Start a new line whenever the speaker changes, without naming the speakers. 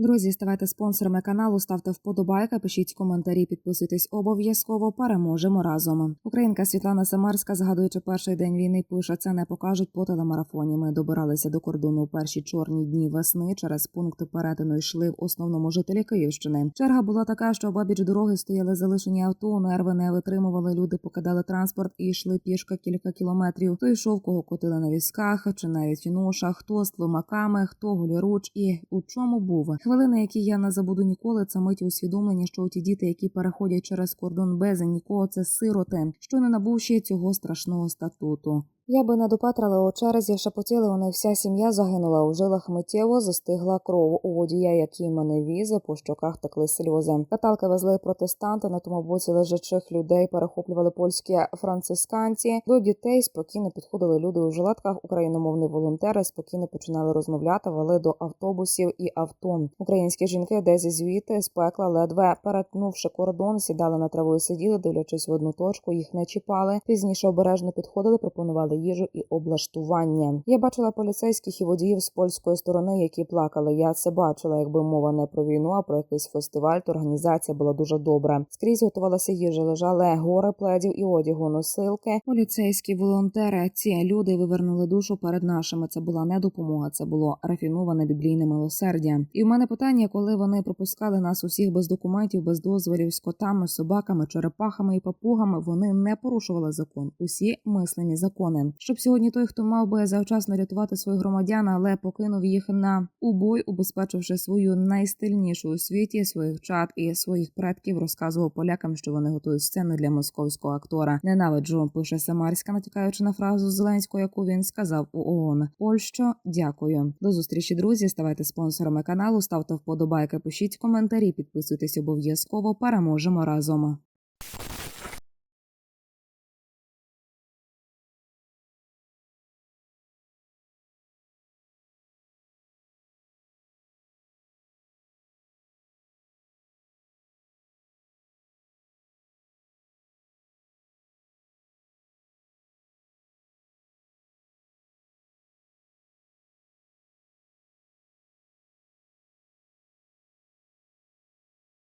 Друзі, ставайте спонсорами каналу, ставте вподобайка, пишіть коментарі, підписуйтесь обов'язково. Переможемо разом. Українка Світлана Самарська, згадуючи перший день війни, пише: це не покажуть по телемарафоні. Ми добиралися до кордону у перші чорні дні весни. Через пункт перетину йшли в основному жителі Київщини. Черга була така, що обабіч дороги стояли залишені авто, нерви не витримували. Люди покидали транспорт і йшли пішка кілька кілометрів. Хто йшов, кого котили на візках чи навіть ношах, хто з тлумаками, хто голіруч і у чому був. Хвилини, які я не забуду ніколи, це мить усвідомлення, що ті діти, які переходять через кордон без нікого, це сироти, що не набувши цього страшного статуту. Я би не допетрали у черзі, шепотіли вони, вся сім'я загинула. У жилах миттєво застигла кров. У водія, який мене візе, по щоках текли сльози. Каталки везли протестанти. На тому боці лежачих людей перехоплювали польські францисканці. До дітей спокійно підходили люди у жилетках. Україномовні волонтери спокійно починали розмовляти, вели до автобусів і авто. Українські жінки, десь звідти з пекла, ледве перетнувши кордон, сідали на траву і сиділи, дивлячись в одну точку. Їх не чіпали. Пізніше обережно підходили, пропонували їжу і облаштування. Я бачила поліцейських і водіїв з польської сторони, які плакали. Я це бачила, якби мова не про війну, а про якийсь фестиваль, то організація була дуже добра. Скрізь готувалася їжа, лежали гори пледів і одягу, носилки. Поліцейські волонтери. Ці люди вивернули душу перед нашими. Це була не допомога, це було рафіноване біблійне милосердя. І в мене питання, коли вони пропускали нас усіх без документів, без дозволів, з котами, собаками, черепахами і папугами, вони не порушували закон. Усі мислені закони. Щоб сьогодні той, хто мав би завчасно рятувати своїх громадян, але покинув їх на убой, убезпечивши свою найстильнішу у світі своїх чат і своїх предків, розказував полякам, що вони готують сцени для московського актора. Ненавиджу, пише Самарська, натякаючи на фразу Зеленського, яку він сказав у ООН. Польщо, дякую. До зустрічі, друзі. Ставайте спонсорами каналу, ставте вподобайки, пишіть коментарі, підписуйтесь обов'язково. Переможемо разом.